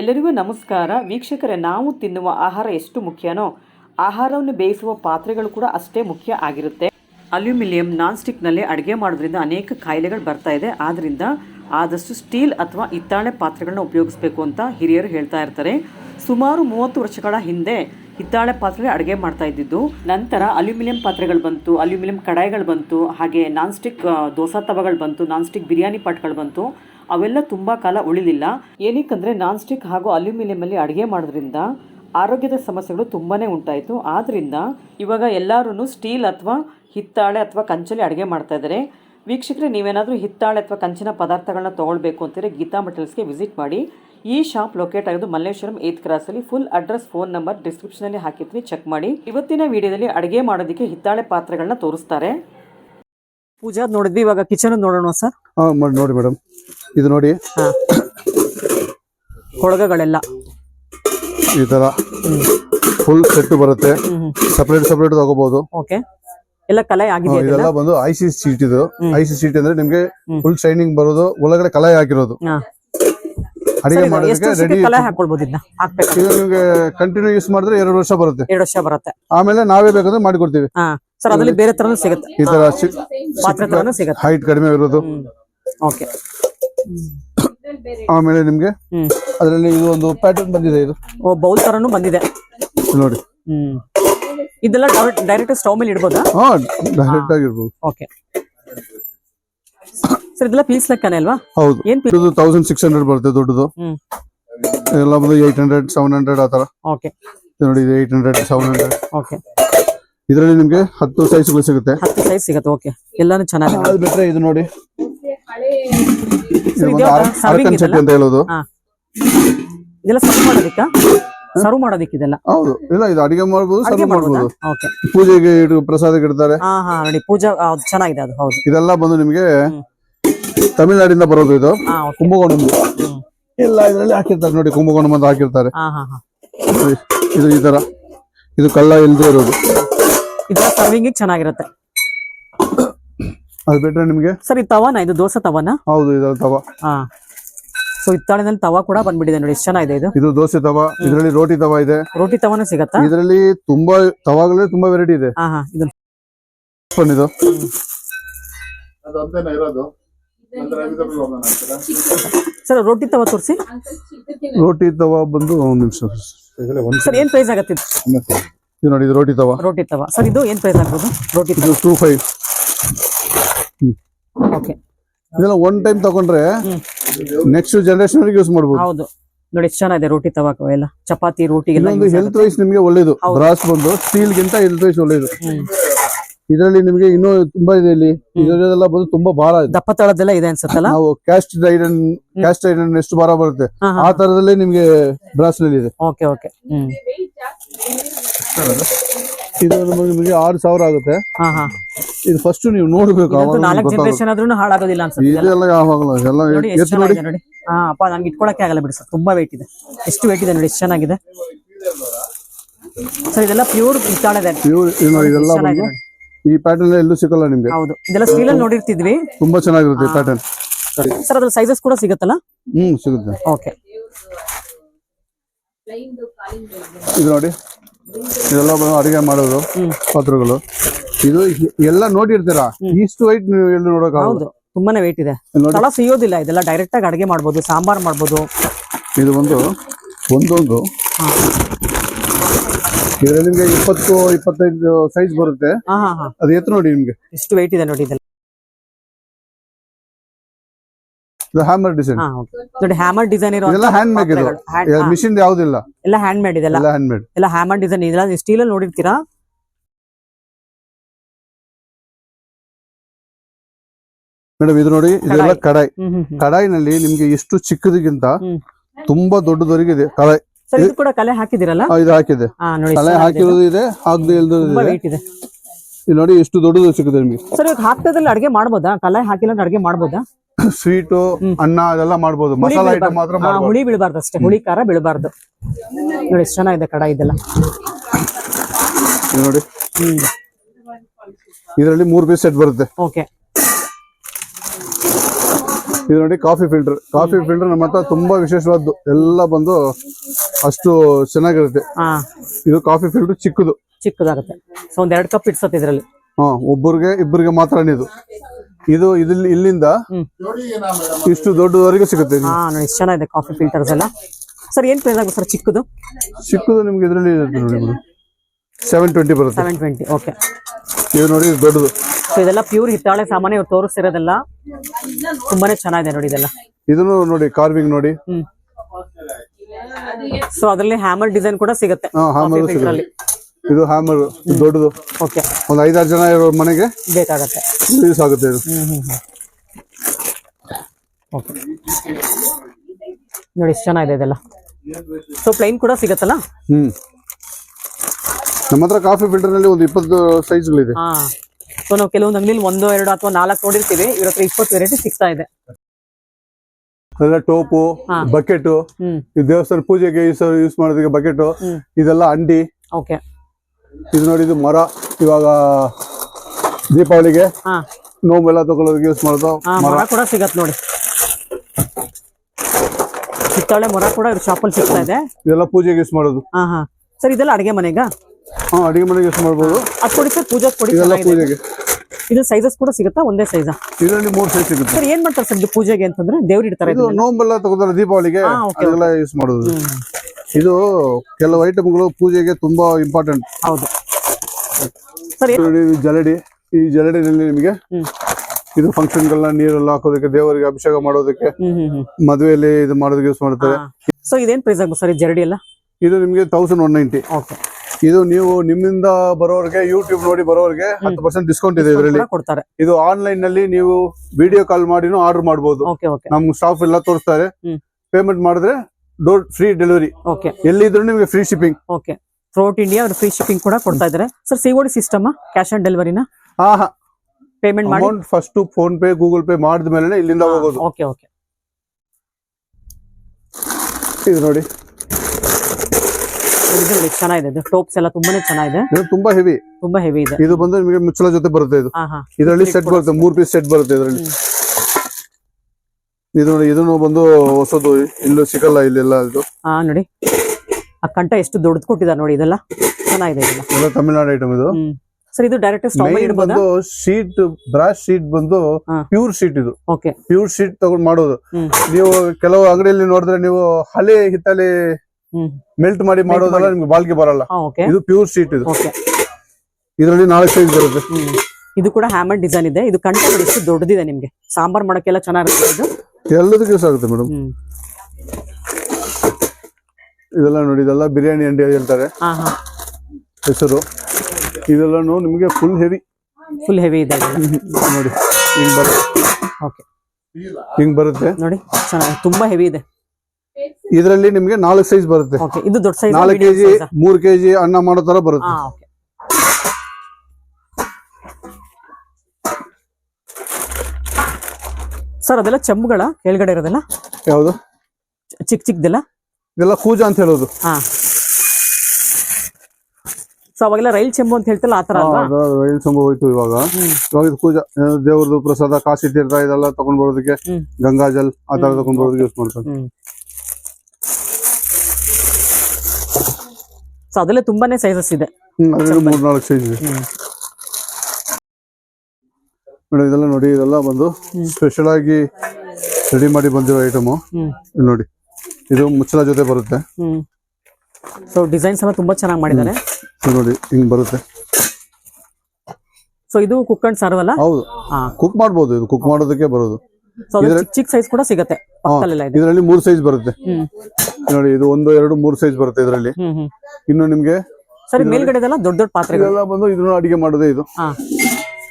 ಎಲ್ಲರಿಗೂ ನಮಸ್ಕಾರ. ವೀಕ್ಷಕರೇ, ನಾವು ತಿನ್ನುವ ಆಹಾರ ಎಷ್ಟು ಮುಖ್ಯನೋ, ಆಹಾರವನ್ನು ಬೇಯಿಸುವ ಪಾತ್ರೆಗಳು ಕೂಡ ಅಷ್ಟೇ ಮುಖ್ಯ ಆಗಿರುತ್ತೆ. ಅಲ್ಯೂಮಿನಿಯಂ ನಾನ್ ಸ್ಟಿಕ್ನಲ್ಲಿ ಅಡುಗೆ ಮಾಡೋದ್ರಿಂದ ಅನೇಕ ಕಾಯಿಲೆಗಳು ಬರ್ತಾ ಇದೆ. ಆದ್ದರಿಂದ ಆದಷ್ಟು ಸ್ಟೀಲ್ ಅಥವಾ ಹಿತ್ತಾಳೆ ಪಾತ್ರೆಗಳನ್ನ ಉಪಯೋಗಿಸಬೇಕು ಅಂತ ಹಿರಿಯರು ಹೇಳ್ತಾ ಇರ್ತಾರೆ. ಸುಮಾರು ಮೂವತ್ತು ವರ್ಷಗಳ ಹಿಂದೆ ಹಿತ್ತಾಳೆ ಪಾತ್ರೆ ಅಡುಗೆ ಮಾಡ್ತಾ ಇದ್ದಿದ್ದು. ನಂತರ ಅಲ್ಯೂಮಿನಿಯಂ ಪಾತ್ರೆಗಳು ಬಂತು, ಅಲ್ಯೂಮಿನಿಯಂ ಕಡಾಯಿಗಳು ಬಂತು, ಹಾಗೆ ನಾನ್ ಸ್ಟಿಕ್ ದೋಸಾ ತವಗಳು ಬಂತು ನಾನ್ ಸ್ಟಿಕ್ ಬಿರಿಯಾನಿ ಪಾಟ್ಗಳು ಬಂತು. ಅವೆಲ್ಲ ತುಂಬ ಕಾಲ ಉಳಿಲಿಲ್ಲ. ಏನಕ್ಕಂದ್ರೆ ನಾನ್ ಸ್ಟಿಕ್ ಹಾಗೂ ಅಲ್ಯೂಮಿನಿಯಂ ಅಲ್ಲಿ ಅಡುಗೆ ಮಾಡೋದ್ರಿಂದ ಆರೋಗ್ಯದ ಸಮಸ್ಯೆಗಳು ತುಂಬಾನೇ ಉಂಟಾಯಿತು. ಆದ್ದರಿಂದ ಇವಾಗ ಎಲ್ಲರೂ ಸ್ಟೀಲ್ ಅಥವಾ ಹಿತ್ತಾಳೆ ಅಥವಾ ಕಂಚಲ್ಲಿ ಅಡುಗೆ ಮಾಡ್ತಾ ಇದ್ದಾರೆ. ವೀಕ್ಷಕರೇ, ನೀವೇನಾದರೂ ಹಿತ್ತಾಳೆ ಅಥವಾ ಕಂಚಿನ ಪದಾರ್ಥಗಳನ್ನ ತೊಗೊಳ್ಬೇಕು ಅಂತಿದ್ರೆ ಗೀತಾ ಮೆಟಲ್ಸ್ಗೆ ವಿಸಿಟ್ ಮಾಡಿ. ಈ ಶಾಪ್ ಲೊಕೇಟ್ ಆಗೋದು ಮಲ್ಲೇಶ್ವರಂ ಏತ್ ಕ್ರಾಸಲ್ಲಿ. ಫುಲ್ ಅಡ್ರೆಸ್ ಫೋನ್ ನಂಬರ್ ಡಿಸ್ಕ್ರಿಪ್ಷನಲ್ಲಿ ಹಾಕಿರ್ತೀನಿ ಚೆಕ್ ಮಾಡಿ. ಇವತ್ತಿನ ವಿಡಿಯೋದಲ್ಲಿ ಅಡುಗೆ ಮಾಡೋದಕ್ಕೆ ಹಿತ್ತಾಳೆ ಪಾತ್ರೆಗಳನ್ನ ತೋರಿಸ್ತಾರೆ. ಪೂಜಾ ನೋಡಿದ್ವಿ ಇವಾಗ ಕಿಚನ್ ನೋಡೋಣ ಸರ್. ಹಾ ನೋಡಿ ಮೇಡಮ್ ಇದು ನೋಡಿ. ಕೊಳಗಗಳೆಲ್ಲ. ಈ ತರ ಫುಲ್ ಸೆಟ್ ಬರುತ್ತೆ. ಸಪರೇಟ್ ಸಪರೇಟ್ ತಗೋಬಹುದು ಓಕೆ. ಎಲ್ಲ ಕಲೆ ಆಗಿದೆ ಇದೆಲ್ಲ? ಬಂದು ಐಸಿ ಸೀಟ್ ಇದು. ಐಸಿ ಸೀಟ್ ಅಂದ್ರೆ ನಿಮ್ಗೆ ಫುಲ್ ಶೈನಿಂಗ್ ಬರೋದು ಒಳಗಡೆ ಕಲಾಯಿ ಹಾಕಿರೋದು. ಅಡಿಗೆ ಮಾಡೋದಕ್ಕೆ ರೆಡಿ ಕಲೆ ಹಾಕೊಳ್ಬೋದು ಇದನ್ನ ಹಾಕ್ಬೇಕು ಇದು ನಿಮ್ಗೆ ಕಂಟಿನ್ಯೂ ಯೂಸ್ ಮಾಡಿದ್ರೆ ಎರಡು ವರ್ಷ ಬರುತ್ತೆ. ಎರಡು ವರ್ಷ ಬರುತ್ತೆ. ಆಮೇಲೆ ನಾವೇ ಬೇಕಂದ್ರೆ ಮಾಡಿಕೊಡ್ತೀವಿ. ಹಾ. ಸರ್ ಅದ್ರಲ್ಲಿ ಬೇರೆ ತರನು ಸಿಗುತ್ತೆ. ಈ ತರ ಪಾತ್ರೆ ತರನು ಸಿಗುತ್ತೆ. ಹೈಟ್ ಕಡಿಮೆ ಇರೋದು. ಓಕೆ. ಆಮೇಲೆ ನಿಮ್ಗೆ? ಅದರಲ್ಲಿ ಇದು ಒಂದು ಪ್ಯಾಟರ್ನ್ ಬಂದಿದೆ ಇದು. ಓ ಬೌಲ್ ತರನು ಬಂದಿದೆ. ನೋಡಿ. ಇದೆಲ್ಲ ಡೈರೆಕ್ಟ್ ಸ್ಟವ್ ಮೇಲೆ ಇಡಬಹುದು ಹಾ ಡೈರೆಕ್ಟ್ ಆಗಿರ್ಬೋದು ಓಕೆ. ಸರ್ ಇದೆಲ್ಲ ಪೀಸ್ ಲೆಕ್ಕನೇ ಅಲ್ವಾ? ಹೌದು. ಏನ್ ಪೀಸ್ ಇದು ತೌಸಂಡ್ ಸಿಕ್ಸ್ ಹಂಡ್ರೆಡ್ ಬರುತ್ತೆ ದೊಡ್ಡದು. ಎಲ್ಲ ಬಂದು ಏಟ್ ಹಂಡ್ರೆಡ್ ಸೆವೆನ್ ಹಂಡ್ರೆಡ್ ಆ ತರ. ಓಕೆ. ನೋಡಿ ಇದು eight hundred seven hundred okay. ಇದರಲ್ಲಿ ನಿಮ್ಗೆ ಹತ್ತು ಸೈಜ್ ಸಿಗುತ್ತೆ. ಹತ್ತು ಸೈಜ್ ಸಿಗುತ್ತೆ ಓಕೆ ಎಲ್ಲಾನು ಚೆನ್ನಾಗಿ ಅದು ಬಿಟ್ರೆ ಇದು ನೋಡಿ. ಇದು ಒಂದು ಅರ- ಅರಕನ್ ಚಟ್ನಿ ಅಂತ ಹೇಳೋದು. ಹಾ. ಇದೆಲ್ಲ ಸರ್ವ್ ಮಾಡೋದಿಕ್ಕ? ಸರ್ವ್ ಮಾಡೋದಿಕ್ಕೆ ಇದೆಲ್ಲ? ಹೌದು. ಇಲ್ಲ ಇದು ಅಡಿಗೆ ಮಾಡ್ಬೋದು ಅಡುಗೆ ಸರ್ವ್ ಮಾಡ್ಬೋದಾ. ಮಾಡ್ಬೋದು? ಓಕೆ ಪೂಜೆಗೆ ಇಡು ಪ್ರಸಾದಕ್ಕೆ ಇಡ್ತಾರೆ. ಹಾ ಹಾ ನೋಡಿ ಪೂಜಾ ಅದು ಚೆನ್ನಾಗಿದೆ ಅದು ಹೌದು. ಇದೆಲ್ಲ ಬಂದು ನಿಮ್ಗೆ ತಮಿಳ್ನಾಡಿಂದ ಬರೋದು ಇದು. ಹಾ ಓಕೆ ಕುಂಭಕೋಣಂದು. ಎಲ್ಲ ಇದರಲ್ಲಿ ಹಾಕಿರ್ತಾರೆ ನೋಡಿ ಕುಂಭಕೋಣಂ ಬಂದು ಹಾಕಿರ್ತಾರೆ. ಹಾ ಹಾ ಹಾ. ನೋಡಿ, ಇದು ಈ ತರ. ಇದು ಕಳ್ಳ ಇಲ್ದೇ ಇರೋದು. ಇದೆಲ್ಲ ಸರ್ವಿಂಗ್ ಚೆನ್ನಾಗಿರುತ್ತೆ. ಅದು ಬಿಟ್ರೆ ನಿಮಗೆ? ಸರ್ ಇದು ತವಾನ? ಇದು ದೋಸೆ ತವಾನ? ಹೌದು ಇದು ತವ. ಹಾ. ಸೊ ಹಿತ್ತಾಳಿನಲ್ಲಿ ತವಾ ಕೂಡ ಬಂದ್ಬಿಟ್ಟಿದೆ ನೋಡಿ ಎಷ್ಟು ಚೆನ್ನಾಗಿದೆ ಇದು. ಇದು ದೋಸೆ ತವ. ಇದರಲ್ಲಿ ರೋಟಿ ತವ ಇದೆ. ರೋಟಿ ತವಾನು ಸಿಗತ್ತಾ? ಇದರಲ್ಲಿ ತುಂಬಾ ತವಾಗಳೇ ತುಂಬಾ ವೆರೈಟಿ ಇದೆ. ಹಾ ಹಾ. ಇದು. ಫನ್ ಇದು ಸರ್ ರೋಟಿ ತವಾ ತೋರಿಸಿ. ರೋಟಿ ತವ ಬಂದು ಒಂದ್ ನಿಮಿಷ ಒಂದ್ ಸರ್ ಏನ್ ಪ್ರೈಸ್ ಆಗತ್ತೆ ಇದು? ನೋಡಿ ರೋಟಿ ತವ? ರೋಟಿ ತವ. ಸರ್ ಇದು ಏನ್ ಪ್ರೈಸ್ ಆಗ್ಬೋದು? ರೋಟಿ ಇದು ಟೂ ಫೈವ್ ಓಕೆ. ಇದೆಲ್ಲ ಒನ್ ಟೈಮ್ ತಗೊಂಡ್ರೆ ನೆಕ್ಸ್ಟ್ ಜನರೇಷನ್ ಯೂಸ್ ಮಾಡ್ಬೋದು. ಹೌದು. ನೋಡಿ ಎಷ್ಟು ಚೆನ್ನಾಗಿದೆ ರೋಟಿ ತವಾ ಎಲ್ಲ. ಚಪಾತಿ ಇನ್ನೊಂದು ಹೆಲ್ತ್. ವೈಸ್ ನಿಮ್ಗೆ ಒಳ್ಳೇದು. ಬ್ರಾಸ್ ಬಂದು ಸ್ಟೀಲ್ ಗಿಂತ ಹೆಲ್ತ್ ವೈಸ್ ಒಳ್ಳೇದು. ಇದರಲ್ಲಿ ನಿಮಗೆ ಇನ್ನೂ ತುಂಬಾ ಇದೆ ಇಲ್ಲಿ. ಇದರಲ್ಲೆಲ್ಲ ಬಂದು ತುಂಬಾ ಭಾರ ಇದೆ. ದಪ್ಪ ತಳದೆಲ್ಲ ಇದೆ ಅನ್ಸುತ್ತಲ್ಲ? ನಾವು ಕ್ಯಾಸ್ಟ್ ಐರನ್ ಕ್ಯಾಸ್ಟ್ ಐರನ್ ಎಷ್ಟು ಭಾರ ಬರುತ್ತೆ? ಹಾ ಹಾ. ಆ ತರದಲ್ಲೇ ನಿಮ್ಗೆ ಬ್ರಾಸ್ನಲ್ಲಿ ಇದೆ. Okay okay. ಹ್ಮ್. ಇದು ನಮ್ಗೆ ನಿಮಗೆ ಆರು ಸಾವಿರ ಆಗುತ್ತೆ. ಹಾ ಹಾ. ಇದು ಫಸ್ಟ್ ನೀವು ನೋಡ್ಬೇಕು ಇದಂತೂ ನಾಲ್ಕು ಗೊತ್ತಾಗುತ್ತೆ. ಜನರೇಷನ್ ಆದ್ರೂ ಹಾಳಾಗೋದಿಲ್ಲ ಅನ್ಸುತ್ತೆ ಇದೆಲ್ಲ. ಎಲ್ಲ ನೋಡಿ ಎಷ್ಟು ಎತ್ತು ನೋಡಿ ಚೆನ್ನಾಗಿದೆ ನೋಡಿ. ಹಾ ಅಪ್ಪ ನನ್ಗೆ ಇಟ್ಕೊಳಕ್ಕೆ ಆಗಲ್ಲ ಬಿಡಿ ಸರ್. ತುಂಬಾ ವೇಟ್ ಇದೆ. ಎಷ್ಟು ವೇಟ್ ಇದೆ ನೋಡಿ ಎಷ್ಟು ಚೆನ್ನಾಗಿದೆ. ಸರ್ ಇದೆಲ್ಲ ಪ್ಯೂರ್ ಇವ್ರು ಇದು. ನೋಡಿ ಇದೆಲ್ಲ ಚೆನ್ನಾಗಿದೆ ಬಂದು ನೋಡಿ. ಈ ಪ್ಯಾಟರ್ನ್ ಎಲ್ಲೂ ಸಿಗಲ್ಲ ನಿಮ್ಗೆ? ಹೌದು. ಇದೆಲ್ಲ ಸ್ಟೀಲ್ ಅಲ್ಲಿ ನೋಡಿರ್ತಿದ್ವಿ. ತುಂಬಾ ಚೆನ್ನಾಗಿರುತ್ತೆ ಪ್ಯಾಟರ್ನ್ ಸರ್. ಅದ್ರ ಸೈಜಸ್ ಕೂಡ ಸಿಗುತ್ತಲ್ಲ? ಹ್ಮ್ ಸಿಗುತ್ತೆ. ಓಕೆ ಇದು ನೋಡಿ. ಇದೆಲ್ಲ ಅಡುಗೆ ಮಾಡೋದು. ಪಾತ್ರೆಗಳು. ಇದು ಎಲ್ಲ ನೋಡಿರ್ತೀರಾ? ಇಷ್ಟು ವೈಟ್ ನೀವು ಎಲ್ಲ ನೋಡಕ್ ಹೌದು. ತುಂಬಾನೇ ವೇಟ್ ಇದೆ. ತಳ ಸಿಯೋದಿಲ್ಲ. ಇದೆಲ್ಲ ಡೈರೆಕ್ಟ್ ಆಗಿ ಅಡಿಗೆ ಮಾಡ್ಬೋದು ಸಾಂಬಾರ್ ಮಾಡ್ಬೋದು. ಇದು ಒಂದು ಒಂದೊಂದು. ಇದರಲ್ಲಿ ನಿಮ್ಗೆ ಇಪ್ಪತ್ತು ಇಪ್ಪತ್ತೈದು ಸೈಜ್ ಬರುತ್ತೆ. ಅದು ಎತ್ತು ನೋಡಿ ನಿಮ್ಗೆ. ಎಷ್ಟು ವೇಟ್ ಇದೆ ನೋಡಿ ಇದೆಲ್ಲ ಇದು ಹ್ಯಾಮರ್ ಡಿಸೈನ್. ನೋಡಿ ಹ್ಯಾಮರ್ ಡಿಸೈನ್ ಇರೋ ಇದೆಲ್ಲ ಹ್ಯಾಂಡ್ ಮೇಡ್ ಇದು. ಮಿಷಿನ್ ಯಾವುದಿಲ್ಲ. ಎಲ್ಲ ಹ್ಯಾಂಡ್ ಮೇಡ್ ಇದೆಲ್ಲ? ಎಲ್ಲ ಹ್ಯಾಂಡ್ ಮೇಡ್ ಎಲ್ಲ ಹ್ಯಾಮರ್ ಡಿಸೈನ್ ಇದೆಲ್ಲ ಸ್ಟೀಲ್ ಅಲ್ಲಿ ನೋಡಿರ್ತೀರಾ? ಮೇಡಮ್ ಇದು ನೋಡಿ ಇದೆಲ್ಲ ಕಡಾಯಿ. ಕಡಾಯಿನಲ್ಲಿ ನಿಮ್ಗೆ ಎಷ್ಟು ಚಿಕ್ಕದಿಗಿಂತ ತುಂಬಾ ಇದೆ ಕಡಾಯಿ. ಸರ್ ಇದು ಕೂಡ ಕಲೆ ಹಾಕಿದಿರಲ್ಲ ಇದು ಹಾಕಿದೆ ಕಲೆ ಹಾಕಿರೋದು ಇದೆ. ಹಾಕದೆ ಇಲ್ದಿರೋದು ಇದೆ. ಇಲ್ಲಿ ನೋಡಿ ಎಷ್ಟು ದೊಡ್ಡದು ಸಿಗುತ್ತೆ ನಿಮಗೆ. ಸರ್ ಇವಾಗ ಹಾಕ್ತದಲ್ಲಿ ಅಡಿಗೆ ಮಾಡ್ಬೋದಾ? ಕಲೆ ಹಾಕಿಲ್ಲ ಅಂದ್ರೆ ಅಡಿಗೆ ಮಾಡಬಹುದಾ ಸ್ವೀಟು ಅನ್ನ ಅದೆಲ್ಲ ಮಾಡ್ಬೋದು. ಮಸಾಲ ಐಟಮ್. ಮಾತ್ರ ಹುಳಿ ಬೀಳಬಾರ್ದು ಅಷ್ಟೇ. ಹುಳಿ ಖಾರ ಬೀಳಬಾರ್ದು. ನೋಡಿ ಎಷ್ಟು ಚೆನ್ನಾಗಿದೆ ಕಡ ಇದೆಲ್ಲ. ಇದು ನೋಡಿ. ಇದರಲ್ಲಿ ಮೂರ್ ಪೀಸ್ ಸೆಟ್ ಬರುತ್ತೆ. ಓಕೆ ಇದು ನೋಡಿ ಕಾಫಿ ಫಿಲ್ಟರ್. ಕಾಫಿ ಫಿಲ್ಟರ್ ನಮ್ಮ ಹತ್ರ ತುಂಬಾ ವಿಶೇಷವಾದ್ದು. ಎಲ್ಲ ಬಂದು ಅಷ್ಟು ಚೆನ್ನಾಗಿರುತ್ತೆ. ಇದು ಕಾಫಿ ಫಿಲ್ಟರ್ ಚಿಕ್ಕದು. ಚಿಕ್ಕದಾಗುತ್ತೆ. ಸೊ ಒಂದ್ ಎರಡು ಕಪ್ ಇಡ್ಸತ್ತೆ ಇದ್ರಲ್ಲಿ. ಹಾ ಒಬ್ಬರಿಗೆ ಇಬ್ಬರಿಗೆ ಮಾತ್ರ ಇದು. ಇದು ಇಲ್ಲಿ ಇಲ್ಲಿಂದ ಇಷ್ಟು ದೊಡ್ಡದವರೆಗೆ ಸಿಗುತ್ತೆ. ಹಾ ನೋಡಿ ಚೆನ್ನಾಗಿದೆ ಕಾಫಿ ಫಿಲ್ಟರ್ಸ್ ಎಲ್ಲ. ಸರ್ ಏನ್ ಪ್ರೈಸ್ ಆಗುತ್ತೆ ಸರ್ ಚಿಕ್ಕದು? ಚಿಕ್ಕದು ನಿಮ್ಗೆ ಇದರಲ್ಲಿ ನೋಡಿ ನೋಡಿ ಸೆವೆನ್ ಟ್ವೆಂಟಿ ಬರುತ್ತೆ. ಸೆವೆನ್ ಟ್ವೆಂಟಿ ಓಕೆ ಇದು ನೋಡಿ ಇದು ದೊಡ್ಡದು. ಸೊ ಇದೆಲ್ಲ ಪ್ಯೂರ್ ಹಿತ್ತಾಳೆ ಸಾಮಾನ್ಯ ಇವ್ರು ತೋರಿಸ್ತಿರೋದೆಲ್ಲ ತುಂಬಾನೇ ಚೆನ್ನಾಗಿದೆ ನೋಡಿ ಇದೆಲ್ಲ. ಇದನ್ನು ನೋಡಿ ಕಾರ್ವಿಂಗ್ ನೋಡಿ. ಹ್ಮ್. ಸೊ ಅದರಲ್ಲಿ ಹ್ಯಾಮರ್ ಡಿಸೈನ್ ಕೂಡ ಸಿಗುತ್ತೆ. ಹಾ ಹ್ಯಾಮರ್ filter ಅಲ್ಲಿ. ಇದು ಹ್ಯಾಮರ್ ದೊಡ್ಡದು. ಓಕೆ ಒಂದು ಐದಾರು ಜನ ಇರೋ ಮನೆಗೆ ಬೇಕಾಗತ್ತೆ. ಯೂಸ್ ಆಗುತ್ತೆ ಇದು. ಹ್ಮ್ ಹ್ಮ್ ಹ್ಮ್. ಓಕೆ ನೋಡಿ ಎಷ್ಟು ಚೆನ್ನಾಗಿದೆ ಇದೆಲ್ಲ. ಸೊ ಪ್ಲೈನ್ ಕೂಡ ಸಿಗತ್ತಲ್ಲ? ಹ್ಮ್. ನಮ್ಮ ಹತ್ರ ಕಾಫಿ ಫಿಲ್ಟರ್ನಲ್ಲಿ ಒಂದು ಇಪ್ಪತ್ತು ಸೈಜ್ಗಳಿದೆ ಹಾ. ಸೊ ನಾವು ಕೆಲವೊಂದು ಅಂಗಡಿಲಿ ಒಂದು ಎರಡು ಅಥವಾ ನಾಲ್ಕು ನೋಡಿರ್ತೀವಿ. ಇವ್ರ ಹತ್ರ ಇಪ್ಪತ್ತು ವೆರೈಟಿ ಸಿಗ್ತಾ ಇದೆ. ಅದೆಲ್ಲ ಟೋಪು ಹಾ. ಬಕೆಟ್ ಹ್ಮ್. ದೇವಸ್ಥಾನ ಪೂಜೆಗೆ ಯೂಸ್ ಮಾಡೋದಕ್ಕೆ ಬಕೆಟ್ ಹ್ಮ್. ಇದೆಲ್ಲ ಅಂಡಿ ಓಕೆ ಇದು ನೋಡಿ ಇದು ಮರ. ಇವಾಗ ದೀಪಾವಳಿಗೆ ಹಾ. ನೋವೆಲ್ಲ ತಗೊಳ್ಳೋದಕ್ಕೆ ಯೂಸ್ ಮಾಡೋದು ಹಾ ಮೊರ. ಕೂಡ ಸಿಗತ್ ನೋಡಿ. ಸಿಗ್ತಾಳೆ ಮರ ಕೂಡ ಇವ್ರ ಶಾಪಲ್ಲಿ ಸಿಗ್ತಾ ಇದೆ. ಇದೆಲ್ಲ ಪೂಜೆಗೆ ಯೂಸ್ ಮಾಡೋದು. ಹಾ ಹಾ. ಸರ್ ಇದೆಲ್ಲ ಅಡಿಗೆ ಮನೆಗ? ಹಾ ಅಡಿಗೆ ಮನೆಗೆ ಯೂಸ್ ಮಾಡಬಹುದು ಅದು ಕೊಡಿ ಸರ್ ಪೂಜೆ ಕೊಡಿ ಇದೆಲ್ಲ ಚೆನ್ನಾಗಿದೆ. ಪೂಜೆಗೆ. ಇದು ಸೈಜಸ್ ಕೂಡ ಸಿಗುತ್ತಾ? ಒಂದೇ ಸೈಜಾ ಇದರಲ್ಲಿ ಮೂರು ಸೈಜ್ ಸಿಗುತ್ತೆ. ಸರ್ ಏನ್ ಮಾಡ್ತಾರೆ ಸರ್ ಇದು ಪೂಜೆಗೆ ಅಂತಂದ್ರೆ? ದೇವ್ರು ಇಡ್ತಾರೆ ಇದು ನೋಂಬೆಲ್ಲ ತಗೋತಾರೆ ದೀಪಾವಳಿಗೆ. ಹಾ, okay, ಅದೆಲ್ಲ ಯೂಸ್ ಮಾಡೋದು. ಇದು ಕೆಲವು ಐಟಮ್ಗಳು ಪೂಜೆಗೆ ತುಂಬಾ ಇಂಪಾರ್ಟೆಂಟ್ ಹೌದು. ಸರ್ ಏನ್ ನೋಡಿ ಜಲಡಿ. ಈ ಜಲಡಿನಲ್ಲಿ ನಿಮಗೆ ಹ್ಮ್. ಇದು ಫಂಕ್ಷನ್ಗಳನ್ನ ನೀರೆಲ್ಲ ಹಾಕೋದಕ್ಕೆ ದೇವರಿಗೆ ಅಭಿಷೇಕ ಮಾಡೋದಕ್ಕೆ ಹ್ಮ್ ಹ್ಮ್ ಹ್ಮ್. ಮದುವೆಯಲ್ಲಿ ಇದು ಮಾಡೋದಕ್ಕೆ ಯೂಸ್ ಮಾಡ್ತಾರೆ. ಸೊ ಇದೇನ್ ಪ್ರೈಸ್ ಸರ್ ಈ ಜರಡಿ ಎಲ್ಲ? ಇದು ನಿಮಗೆ ತೌಸಂಡ್ ಒನ್ ನೈಂಟಿ ಓಕೆ. ಇದು ನೀವು ನಿಮ್ಮಿಂದ ಬರೋರಿಗೆ ಯೂಟ್ಯೂಬ್ ನೋಡಿ ಬರೋರಿಗೆ ಹತ್ತು ಪರ್ಸೆಂಟ್ ಡಿಸ್ಕೌಂಟ್ ಇದೆ ಇದರಲ್ಲಿ. ಕೊಡ್ತಾರೆ. ಇದು ಆನ್ಲೈನ್ನಲ್ಲಿ ನೀವು ವಿಡಿಯೋ ಕಾಲ್ ಮಾಡಿನೂ ಆರ್ಡರ್ ಮಾಡಬಹುದು ಓಕೆ ಓಕೆ ನಮ್ ಸ್ಟಾಫ್ ಎಲ್ಲ ತೋರಿಸ್ತಾರೆ. ಪೇಮೆಂಟ್ ಮಾಡಿದ್ರೆ ಡೋರ್ ಫ್ರೀ ಡೆಲಿವರಿ ಓಕೆ ಎಲ್ಲಿದ್ರು ನಿಮಗೆ ಫ್ರೀ ಶಿಪ್ಪಿಂಗ್ ಓಕೆ ಫ್ರೋಟ್ ಇಂಡಿಯಾ ಅವ್ರು ಫ್ರೀ ಶಿಪ್ಪಿಂಗ್ ಕೂಡ ಕೊಡ್ತಾ ಇದ್ದಾರೆ sir C D system cash on ಡೆಲಿವರಿನ ಹಾ ಹಾ. ಪೇಮೆಂಟ್ ಮಾಡಿ? First PhonePe Google Pay ಮಾಡಿದ ಮೇಲೆ ಇಲ್ಲಿಂದ ಹೋಗೋದು. ಓಕೆ ಓಕೆ ಇದು ನೋಡಿ. ಇದು ನೋಡಿ ಚೆನ್ನಾಗಿದೆ. ಇದು ಟೋಪ್ಸ್ ಎಲ್ಲ ತುಂಬಾನೇ ಚೆನ್ನಾಗಿದೆ. ಇದು ತುಂಬಾ ಹೆವಿ. ತುಂಬಾ ಹೆವಿ ಇದೆ. ಇದು ಬಂದು ನಿಮಗೆ ಮುಚ್ಚಳ ಜೊತೆ ಬರುತ್ತೆ ಇದು. ಇದರಲ್ಲಿ ಸೆಟ್ ಬರುತ್ತೆ ಮೂರ್ ಪೀಸ್ ಸೆಟ್ ಬರುತ್ತೆ ಇದರಲ್ಲಿ. ಇದು ನೋಡಿ ಇದನ್ನು ಬಂದು ಹೊಸದು ಇಲ್ಲೂ ಸಿಗಲ್ಲ ಇಲ್ಲೆಲ್ಲ ಇದು. ಹಾ ನೋಡಿ. ಆ ಕಂಠ ಎಷ್ಟು ದೊಡ್ಡದು ಕೊಟ್ಟಿದ್ದಾರೆ ನೋಡಿ ಇದೆಲ್ಲ. ಚೆನ್ನಾಗಿದೆ ಇದೆಲ್ಲ. ತಮಿಳ್ನಾಡು ಐಟಮ್ ಇದು. ಸರ್ ಇದು ಡೈರೆಕ್ಟ್ ಸ್ಟವ್ ಬಂದು ಶೀಟ್ ಬ್ರಾಶ್ ಶೀಟ್ ಬಂದು. ಪ್ಯೂರ್ ಶೀಟ್ ಇದು. ಓಕೆ ಪ್ಯೂರ್ ಶೀಟ್ ತಗೊಂಡ್ ಮಾಡೋದು. ನೀವು ಕೆಲವು ಅಂಗಡಿಯಲ್ಲಿ ನೋಡಿದ್ರೆ ನೀವು ಹಳೆ ಹಿತ್ತಲೆ ಮೆಲ್ಟ್ ಮಾಡಿ ಮಾಡೋದಲ್ಲ ನಿಮ್ಗೆ ಬಾಲ್ಗೆ ಬರಲ್ಲ. ಓಕೆ ಇದು ಪ್ಯೂರ್ ಶೀಟ್ ಇದು. ಓಕೆ ಇದರಲ್ಲಿ ನಾಲ್ಕು ಸೈಜ್ ಬರುತ್ತೆ ಇದು ಕೂಡ ಹ್ಯಾಮರ್ ಡಿಸೈನ್ ಇದೆ. ಇದು ಕಂಠ ಎಷ್ಟು ದೊಡ್ಡದಿದೆ ನಿಮ್ಗೆ. ಸಾಂಬಾರ್ ಮಾಡೋಕ್ಕೆಲ್ಲ ಚೆನ್ನಾಗಿರುತ್ತೆ ಇದು. ಎಲ್ಲದಕ್ಕೂ ಯೂಸ್ ಆಗುತ್ತೆ ಮೇಡಮ್ ಇದೆಲ್ಲ ನೋಡಿ ಇದೆಲ್ಲ ಬಿರಿಯಾನಿ ಅಂಡಿ ಹೇಳ್ತಾರೆ. ಹೆಸರು. ಇದೆಲ್ಲ ನಿಮಗೆ ಫುಲ್ ಹೆವಿ ಫುಲ್ ಹೆವಿ ಇದೆ ನೋಡಿ ಹಿಂಗ್ ಬರುತ್ತೆ. ಓಕೆ ಹಿಂಗ್ ಬರುತ್ತೆ. ನೋಡಿ ಚೆನ್ನಾಗಿ. ತುಂಬಾ ಹೆವಿ ಇದೆ. ಇದರಲ್ಲಿ ನಿಮ್ಗೆ ನಾಲ್ಕು ಸೈಜ್ ಬರುತ್ತೆ. ಇದು ದೊಡ್ಡ ಸೈಜ್ ನಾಲ್ಕು ಕೆಜಿ ಮೂರು ಕೆಜಿ ಅನ್ನ ಮಾಡೋ ತರ ಬರುತ್ತೆ. ಸರ್ ಅದೆಲ್ಲ ಚೆಂಬುಗಳ ಕೆಳಗಡೆ ಇರೋದೆಲ್ಲ? ಯಾವುದು? ಚಿಕ್ಕ ಚಿಕ್ಕದೆಲ್ಲ ಇದೆಲ್ಲ ಕೂಜ ಅಂತ ಹೇಳೋದು. ಹಾ ಸೊ ಅವಾಗೆಲ್ಲ ರೈಲ್ ಚೆಂಬು ಅಂತ ಹೇಳ್ತಲ್ಲ ಆತರ ರೈಲ್ ಚೆಂಬು ಹೋಯ್ತು ಇವಾಗ. ಇವಾಗ ಇದು ಪೂಜಾ ಆ, ದೇವ್ರದ್ದು ಪ್ರಸಾದ ಕಾಸಿ ತೀರ್ಥ ಇದೆಲ್ಲ ತಗೊಂಡ್ ಬರೋದಕ್ಕೆ ಗಂಗಾಜಲ್ ಆ ತರ ತಗೊಂಡ್ ಬರೋದಕ್ಕೆ ಯೂಸ್ ಮಾಡ್ತಾರೆ. ಸೊ ಅದಲ್ಲೇ ತುಂಬಾನೇ ಸೈಜಸ್ ಇದೆ. ಮೂರ್ ನಾಲ್ಕು ಸೈಜ್ ಇದೆ. ಮೇಡಮ್ ಇದೆಲ್ಲ ನೋಡಿ ಇದೆಲ್ಲ ಬಂದು ಸ್ಪೆಷಲ್ ಆಗಿ ರೆಡಿ ಮಾಡಿ ಬಂದಿರೋ ಐಟಮ್ ನೋಡಿ ಇದು ಮುಚ್ಚಳ ಜೊತೆ ಬರುತ್ತೆ. ಸೊ ಡಿಸೈನ್ಸ್ ಎಲ್ಲ ತುಂಬಾ ಚೆನ್ನಾಗಿ ಮಾಡಿದ್ದಾರೆ. ನೋಡಿ ಹಿಂಗ್ ಬರುತ್ತೆ. ಸೊ ಇದು ಕುಕ್ ಅಂಡ್ ಸರ್ವ್ ಅಲ್ಲ? ಹೌದು. ಕುಕ್ ಮಾಡ್ಬೋದು ಇದು ಕುಕ್ ಮಾಡೋದಕ್ಕೆ ಬರೋದು. ಸೊ ಚಿಕ್ಕ ಚಿಕ್ಕ ಸೈಜ್ ಕೂಡ ಸಿಗುತ್ತೆ. ಇದರಲ್ಲಿ ಮೂರ್ ಸೈಜ್ ಬರುತ್ತೆ. ನೋಡಿ ಇದು ಒಂದು ಎರಡು ಮೂರ್ ಸೈಜ್ ಬರುತ್ತೆ ಇದರಲ್ಲಿ. ಇನ್ನು ನಿಮ್ಗೆ ಸರ್ ಮೇಲ್ಗಡೆದೆಲ್ಲ ದೊಡ್ಡ ದೊಡ್ಡ ಪಾತ್ರೆ ಇದೆಲ್ಲ ಬಂದು ಇದನ್ನ ಅಡಿಗೆ ಮಾಡೋದೇ ಇದು.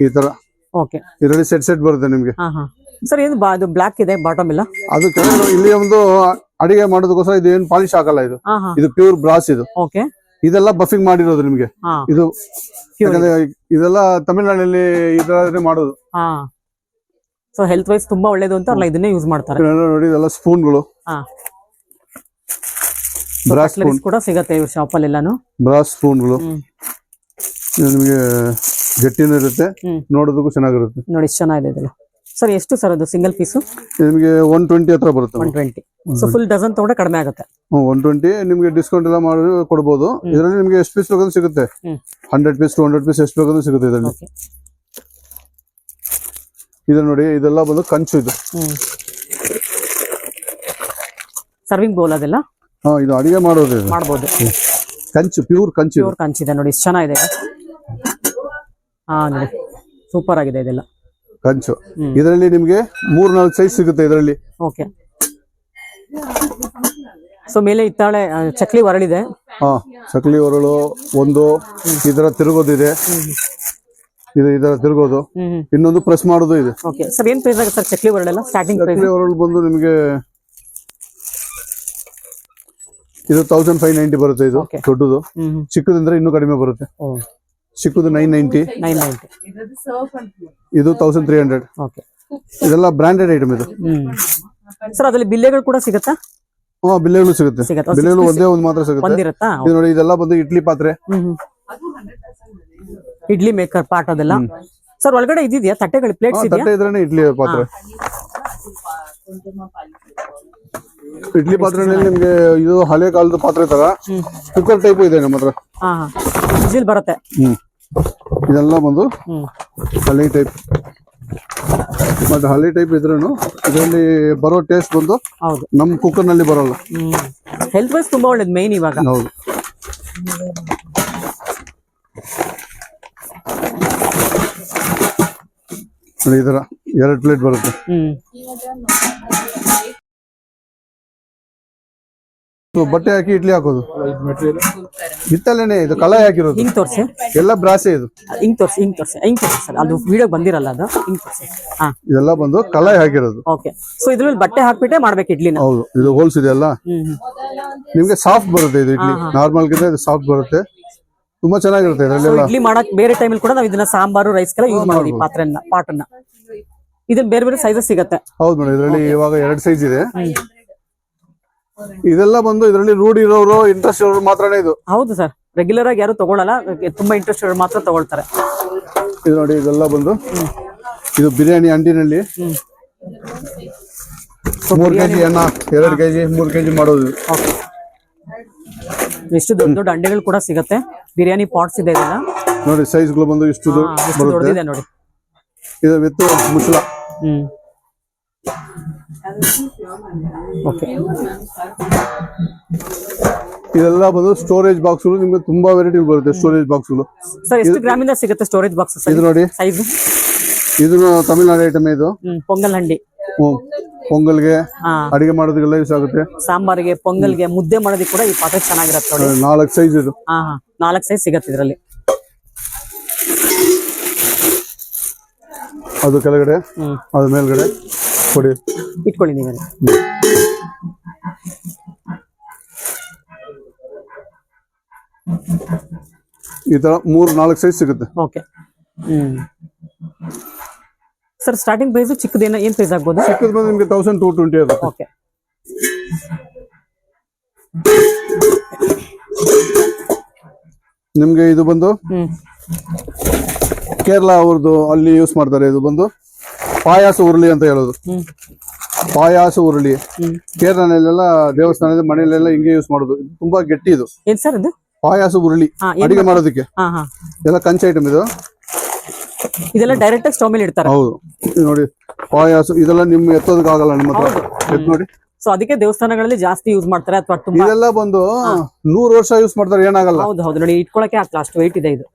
ಈ ತರ. ಓಕೆ ಇದರಲ್ಲಿ ಸೆಟ್ ಸೆಟ್ ಬರುತ್ತೆ ನಿಮ್ಗೆ. ಸರ್ ಏನು ಇದು ಬ್ಲಾಕ್ ಇದೆ ಬಾಟಮ್ ಇಲ್ಲ? ಅದು ಇಲ್ಲಿ ಒಂದು ಅಡಿಗೆ ಮಾಡೋದಕ್ಕೋಸ್ಕರ ಇದು ಏನು ಪಾಲಿಶ್ ಹಾಕಲ್ಲ ಇದು. ಇದು ಪ್ಯೂರ್ ಬ್ರಾಸ್ ಇದು. ಓಕೆ ಇದೆಲ್ಲ ಬಫಿಂಗ್ ಮಾಡಿರೋದು ನಿಮ್ಗೆ. ಇದು ಇದೆಲ್ಲ ತಮಿಳ್ನಾಡಲ್ಲಿ ಇದ್ರೆ ಮಾಡೋದು. ಸೊ ಹೆಲ್ತ್ ವೈಸ್ ತುಂಬಾ ಒಳ್ಳೇದು ಅಂತ ಅಲ್ಲ ಇದನ್ನೇ ಯೂಸ್ ಮಾಡ್ತಾರೆ. ನೋಡಿ ಇದೆಲ್ಲ ಸ್ಪೂನ್ಗಳು ಹಾ. ಬ್ರಾಸ್ ಸ್ಪೂನ್ ಕೂಡ ಸಿಗತ್ತೆ ಇವ್ರ ಶಾಪಲ್ಲಿ ಎಲ್ಲಾನು ಬ್ರಾಸ್ ಸ್ಪೂನ್ಗಳು ಇದು ನಿಮಗೆ ಗಟ್ಟಿನೂ ಇರುತ್ತೆ ನೋಡೋದಕ್ಕೂ ಚೆನ್ನಾಗಿರುತ್ತೆ. ನೋಡಿ ಚೆನ್ನಾಗಿದೆ ಇದೆಲ್ಲ. ಸರ್ ಎಷ್ಟು ಸರ್ ಅದು ಸಿಂಗಲ್ ಪೀಸು ನಿಮಗೆ ಒನ್ ಟ್ವೆಂಟಿ ಹತ್ರ ಬರುತ್ತೆ. One twenty so full dozen ತಗೊಂಡ್ರೆ ಕಡಿಮೆ ಆಗುತ್ತೆ. ಒನ್ ಟ್ವೆಂಟಿ ನಿಮ್ಗೆ ಡಿಸ್ಕೌಂಟ್ ಎಲ್ಲ ಮಾಡಿ ಕೊಡ್ಬೋದು. ಇದರಲ್ಲಿ ನಿಮಗೆ ಎಷ್ಟು ಪೀಸ್ ಬೇಕಂದ್ರೆ ಸಿಗುತ್ತೆ. Hundred piece two hundred piece ಎಷ್ಟು ಬೇಕಂದ್ರೆ ಸಿಗುತ್ತೆ ಇದರಲ್ಲಿ. ಇದು ನೋಡಿ ಇದೆಲ್ಲ ಬಂದು ಕಂಚು ಇದು. ಸರ್ವಿಂಗ್ ಬೌಲ್ ಅದೆಲ್ಲ? ಹಾ ಇದು ಅಡಿಗೆ ಮಾಡೋದು ಮಾಡಬಹುದು ಮಾಡ್ಬೋದು. ಕಂಚು ಪ್ಯೂರ್ ಕಂಚು ಪ್ಯೂರ್ ಕಂಚು ಇದೆ ನೋಡಿ ಎಷ್ಟು ಚೆನ್ನಾಗಿದೆ ಇದು. ಹಾ ನೋಡಿ. ಸೂಪರ್ ಆಗಿದೆ ಇದೆಲ್ಲ. ಕಂಚು. ಇದರಲ್ಲಿ ನಿಮಗೆ ಮೂರ್ ನಾಲ್ಕು ಸೈಜ್ ಸಿಗುತ್ತೆ ಇದರಲ್ಲಿ. ಓಕೆ ಸೊ ಮೇಲೆ ಇತ್ತಾಳೆ ಆ, ಚಕ್ಲಿ ಹೊರಳಿದೆ ಹಾ ಚಕ್ಲಿ ಒರಳು ಒಂದು ಇದರ ತಿರುಗೋದಿದೆ. ಇದು ಇದರ ತಿರುಗೋದು. ಇನ್ನೊಂದು ಪ್ರೆಸ್ ಮಾಡೋದು ಇದೆ. ಓಕೆ ಸರ್ ಏನ್ ಪ್ರೈಸ್ ಆಗುತ್ತೆ ಸರ್ ಚಕ್ಲಿ ಹೊರಳು ಸ್ಟಾರ್ಟಿಂಗ್ ಪ್ರೈಸ್ ಸಕ್ಲಿ ಒರಳು ಬಂದು ನಿಮಗೆ ಇದು ತೌಸಂಡ್ ಫೈವ್ ನೈಂಟಿ ಬರುತ್ತೆ ಇದು. ದೊಡ್ಡದು. ಚಿಕ್ಕದಂದ್ರೆ ಇನ್ನೂ ಕಡಿಮೆ ಬರುತ್ತೆ. ಚಿಕ್ಕದು ನೈನ್ ನೈಂಟಿ ಇದು ತೌಸಂಡ್ ತ್ರೀ ಹಂಡ್ರೆಡ್ ಇದೆಲ್ಲ ಬ್ರಾಂಡೆಡ್ ಐಟಮ್ ಇದು. ಸರ್ ಅದ್ರಲ್ಲಿ ಬಿಲ್ಲೆಗಳು ಕೂಡ ಸಿಗುತ್ತಾ? ಹಾ ಬಿಲ್ಲೆಗಳು ಸಿಗುತ್ತೆ? ಬಿಲ್ಲೆಗಳು ಒಂದೇ ಒಂದು ಮಾತ್ರ ಸಿಗುತ್ತೆ. ಇದು ನೋಡಿ ಇದೆಲ್ಲ ಬಂದು ಇಡ್ಲಿ ಪಾತ್ರೆ. ಇಡ್ಲಿ ಮೇಕರ್ ಪಾಟ್ ಅದೆಲ್ಲ. ಸರ್ ಒಳಗಡೆ ಇದಿದೆಯಾ ತಟ್ಟೆಗಳು ಪ್ಲೇಟ್ಸ್ ಇದೆಯಾ? ತಟ್ಟೆ ಇದ್ರೇನೆ ಇಡ್ಲಿ ಪಾತ್ರೆ. ಇಡ್ಲಿ ಪಾತ್ರೆನಲ್ಲಿ ನಿಮ್ಗೆ ಇದು ಹಳೆ ಕಾಲದ ಪಾತ್ರೆ ತರ. ಕುಕ್ಕರ್ ಟೈಪ್ ಇದೆ ನಮ್ಮ ಹತ್ರ. ಹಾ ಹಾ. ವಿಜಿಲ್ ಬರುತ್ತೆ. ಹ್ಮ್. ಇದೆಲ್ಲ ಬಂದು ಹ್ಮ್. ಹಳೆ ಟೈಪ್ ಮತ್ತೆ ಹಳೆ ಟೈಪ್ ಇದ್ರೂ ಇದರಲ್ಲಿ ಬರೋ ಟೇಸ್ಟ್ ಬಂದು ಹೌದು. ನಮ್ಮ ಕುಕ್ಕರ್ನಲ್ಲಿ ಬರಲ್ಲ. ಹೆಲ್ತ್ ವೈಸ್ ತುಂಬಾ ಒಳ್ಳೇದು ಮೇನ್ ಇವಾಗ. ಹೌದು. ಈ ತರ ಎರಡು ಪ್ಲೇಟ್ ಬರುತ್ತೆ. ಬಟ್ಟೆ ಹಾಕಿ ಇಡ್ಲಿ ಹಾಕೋದು. ಹಿತ್ತಲೇನೆ ಇದು ಕಲಾಯಿ ಹಾಕಿರೋದು. ಹಿಂಗ್ ತೋರ್ಸಿ. ಎಲ್ಲ ಬ್ರಾಸೆ ಇದು. ಹಿಂಗ್ ತೋರಿಸಿ ಹಿಂಗ್ ತೋರಿಸಿ. ಹಿಂಗ್ ತೋರ್ಸಿ ಸರ್. ಅದು ವಿಡಿಯೋ ಬಂದಿರಲ್ಲ ಅದು. ಹಿಂಗ್ ತೋರಿಸಿ. ಹಾ. ಇದೆಲ್ಲ ಬಂದು ಕಲಾಯಿ ಹಾಕಿರೋದು. ಓಕೆ ಸೊ ಇದ್ರಲ್ಲಿ ಬಟ್ಟೆ ಹಾಕ್ಬಿಟ್ಟೆ ಮಾಡ್ಬೇಕು ಇಡ್ಲಿನ. ಹೌದು. ಇದು ಹೋಲ್ಸ್ ಇದೆ ಅಲ್ಲ ಹ್ಮ್ ಹ್ಮ್. ನಿಮ್ಗೆ ಸಾಫ್ಟ್ ಬರುತ್ತೆ ಇದು ಇಡ್ಲಿ. ನಾರ್ಮಲ್ ಗಿಂತ ಇದು ಸಾಫ್ಟ್ ಬರುತ್ತೆ. ತುಂಬಾ ಚೆನ್ನಾಗಿರುತ್ತೆ ಇದರಲ್ಲೆಲ್ಲ ಇಡ್ಲಿ ಮಾಡಕ್ ಬೇರೆ ಟೈಮಲ್ಲಿ ಕೂಡ ನಾವು ಇದನ್ನ ಸಾಂಬಾರು ರೈಸ್ಗೆಲ್ಲ ಯೂಸ್ ಮಾಡಿ ಈ ಪಾತ್ರೆನ ಪಾಟನ್ನ ಇದನ್ನ ಬೇರೆ ಬೇರೆ ಸೈಜಸ್ ಸಿಗತ್ತೆ. ಹೌದು ಮೇಡಮ್ ಇದರಲ್ಲಿ ಇವಾಗ ಎರಡು ಸೈಜ್ ಇದೆ. ಇದೆಲ್ಲ ಬಂದು ಇದರಲ್ಲಿ ರೂಢಿ ಇರೋರು ಇಂಟ್ರೆಸ್ಟ್ ಇರೋರು ಮಾತ್ರನೇ ಇದು. ಹೌದು ಸರ್ ರೆಗ್ಯುಲರ್ ಆಗಿ ಯಾರು ತಗೊಳಲ್ಲ ತುಂಬಾ ಇಂಟ್ರೆಸ್ಟ್ ಮಾತ್ರ ತಗೊಳ್ತಾರೆ. ಇದು ನೋಡಿ ಇದೆಲ್ಲ ಬಂದು. ಇದು ಬಿರಿಯಾನಿ ಅಂಡಿನಲ್ಲಿ ಮೂರ್ ಕೆಜಿ ಅನ್ನ ಎರಡು ಕೆಜಿ ಮೂರ್ ಕೆಜಿ ಮಾಡೋದು. ಎಷ್ಟು ದೊಡ್ಡ ದೊಡ್ಡ ಅಂಡೆಗಳು ಕೂಡ ಸಿಗತ್ತೆ. ಬಿರಿಯಾನಿ ಪಾಟ್ಸ್ ಇದೆ ಇದೆಲ್ಲ. ನೋಡಿ ಸೈಜ್ಗಳು ಬಂದು ಇಷ್ಟು ದೊಡ್ಡದಿದೆ ನೋಡಿ. ಇದು ವಿತ್ ಮುಚ್ಚಳ. ಹ್ಮ್. ಓಕೆ ಇದೆಲ್ಲ ಬಂದು ಸ್ಟೋರೇಜ್ ಬಾಕ್ಸ್ ನಿಮ್ಗೆ ತುಂಬಾ ವೆರೈಟಿ ಬರುತ್ತೆ ಸ್ಟೋರೇಜ್ ಬಾಕ್ಸ್ಗಳು ಸರ್ ಎಷ್ಟು ಗ್ರಾಮಿಂದ ಸಿಗುತ್ತೆ ಸ್ಟೋರೇಜ್ ಬಾಕ್ಸ್ ಇದು ನೋಡಿ. ಸೈಜ್ ಇದು ತಮಿಳ್ನಾಡು ಐಟಮ್ ಇದು. ಪೊಂಗಲ್ ಹಂಡಿ. ಪೊಂಗಲ್ಗೆ ಅಡಿಗೆ ಮಾಡೋದಕ್ಕೆಲ್ಲ ಯೂಸ್ ಆಗುತ್ತೆ. ಸಾಂಬಾರಿಗೆ ಪೊಂಗಲ್ಗೆ ಮುದ್ದೆ ಮಾಡೋದಕ್ಕೆ ಕೂಡ ಈ ಪಾತ್ರೆ ಚೆನ್ನಾಗಿರುತ್ತೆ ನೋಡಿ. ನಾಲ್ಕು ಸೈಜ್ ಇದು. ಹಾ ಹಾ. ನಾಲ್ಕು ಸೈಜ್ ಸಿಗತ್ತೆ ಇದರಲ್ಲಿ. ಅದು ಕೆಳಗಡೆ ಹ್ಮ್. ಅದು ಮೇಲ್ಗಡೆ. ಕೊಡಿ. ಇಟ್ಕೊಳ್ಳಿ ನೀವೇ ಈ ತರ ಮೂರ್ ನಾಲ್ಕು ಸೈಜ್ ಸಿಗುತ್ತೆ. Okay. Hmm. Sir starting price ಚಿಕ್ಕದೇನ ಏನ್ ಪ್ರೈಸ್ ಆಗ್ಬೋದು? ಚಿಕ್ಕದು ಬಂದು ನಿಮಗೆ ತೌಸಂಡ್ ಟೂ ಟ್ವೆಂಟಿ ಓಕೆ ನಿಮ್ಗೆ ಇದು ಬಂದು? ಕೇರಳ ಅವ್ರದ್ದು ಅಲ್ಲಿ ಯೂಸ್ ಮಾಡ್ತಾರೆ ಇದು ಬಂದು ಪಾಯಾಸ ಉರುಳಿ ಅಂತ ಹೇಳೋದು. ಪಾಯಾಸ ಉರುಳಿ ಕೇರಳನಲ್ಲೆಲ್ಲ ದೇವಸ್ಥಾನದ ಮನೆಯಲ್ಲೆಲ್ಲ ಹಿಂಗೆ ಯೂಸ್ ಮಾಡೋದು. ಇದು ತುಂಬಾ ಗಟ್ಟಿ ಇದು. ಏನ್ ಸರ್ ಇದು ಪಾಯಾಸ ಉರುಳಿ ಅಡಿಗೆ ಮಾಡೋದಕ್ಕೆ. ಎಲ್ಲ ಕಂಚ ಐಟಮ್ ಇದು. ಇದೆಲ್ಲ ಡೈರೆಕ್ಟ್ ಆಗಿ ಸ್ಟವ್ ಮೇಲೆ ಇಡ್ತಾರೆ. ಹೌದು. ಇದು ನೋಡಿ ಪಾಯಾಸ ಇದೆಲ್ಲ ನಿಮ್ಮ ಎತ್ತೋದಕ್ಕಾಗಲ್ಲ ನಿಮ್ಮ ಹತ್ರ. ಎತ್ ನೋಡಿ. ಸೊ ಅದಕ್ಕೆ ದೇವಸ್ಥಾನಗಳಲ್ಲಿ ಜಾಸ್ತಿ ಯೂಸ್ ಮಾಡ್ತಾರೆ ಅಥವಾ ತುಂಬಾ ಇದೆಲ್ಲ ಬಂದು ನೂರು ವರ್ಷ ಯೂಸ್ ಮಾಡ್ತಾರೆ ಏನಾಗಲ್ಲ. ಹೌದು ಹೌದು. ನೋಡಿ ಇಟ್ಕೊಳಕ್ಕೆ ಆಗ್ತಲ್ಲ ಅಷ್ಟು ವೆಯ್ಟ್ ಇದೆ ಇದು.